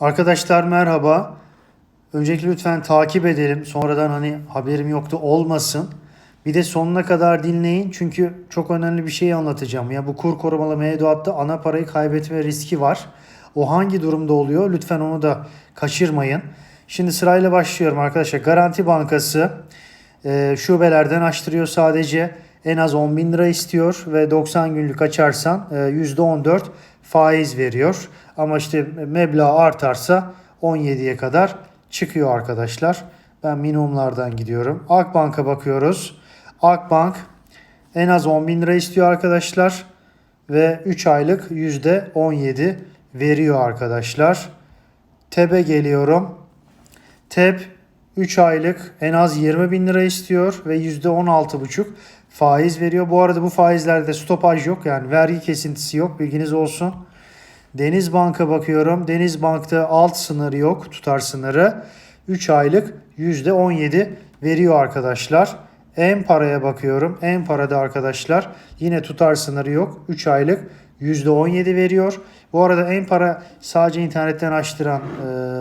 Arkadaşlar merhaba. Öncelikle lütfen takip edelim. Sonradan hani haberim yoktu olmasın. Bir de sonuna kadar dinleyin. Çünkü çok önemli bir şey anlatacağım. Ya bu kur korumalı mevduatta ana parayı kaybetme riski var. O hangi durumda oluyor? Lütfen onu da kaçırmayın. Şimdi sırayla başlıyorum arkadaşlar. Garanti Bankası e, şubelerden açtırıyor sadece. En az 10 bin lira istiyor ve 90 günlük açarsan e, %14 faiz veriyor. Ama işte meblağ artarsa 17'ye kadar çıkıyor arkadaşlar. Ben minimumlardan gidiyorum. Akbank'a bakıyoruz. Akbank en az 10 bin lira istiyor arkadaşlar. Ve 3 aylık %17 veriyor arkadaşlar. TEB'e geliyorum. TEB 3 aylık en az 20 bin lira istiyor ve %16,5 faiz veriyor. Bu arada bu faizlerde stopaj yok yani vergi kesintisi yok bilginiz olsun. Deniz Bank'a bakıyorum. Deniz Bank'ta alt sınırı yok tutar sınırı. 3 aylık %17 veriyor arkadaşlar. En paraya bakıyorum. En parada arkadaşlar yine tutar sınırı yok. 3 aylık %17 veriyor. Bu arada en para sadece internetten açtıran e,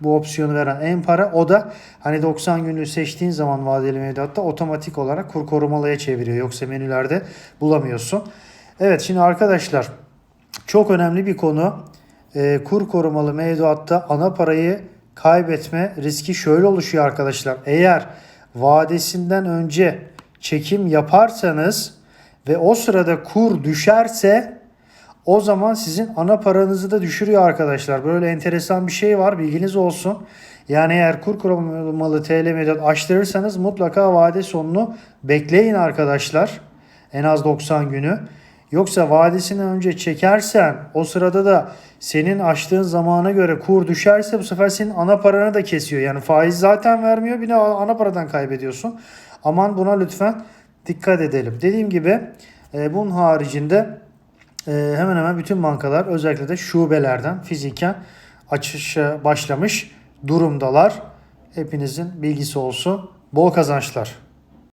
bu opsiyonu veren en para o da hani 90 günlüğü seçtiğin zaman vadeli mevduatta otomatik olarak kur korumalıya çeviriyor. Yoksa menülerde bulamıyorsun. Evet şimdi arkadaşlar çok önemli bir konu. E, kur korumalı mevduatta ana parayı kaybetme riski şöyle oluşuyor arkadaşlar. Eğer vadesinden önce çekim yaparsanız ve o sırada kur düşerse o zaman sizin ana paranızı da düşürüyor arkadaşlar. Böyle enteresan bir şey var bilginiz olsun. Yani eğer kur korumalı TL mevduat açtırırsanız mutlaka vade sonunu bekleyin arkadaşlar. En az 90 günü. Yoksa vadesinden önce çekersen o sırada da senin açtığın zamana göre kur düşerse bu sefer senin ana paranı da kesiyor. Yani faiz zaten vermiyor bir de ana paradan kaybediyorsun. Aman buna lütfen dikkat edelim. Dediğim gibi e, bunun haricinde hemen hemen bütün bankalar özellikle de şubelerden fiziken açışa başlamış durumdalar. Hepinizin bilgisi olsun. Bol kazançlar.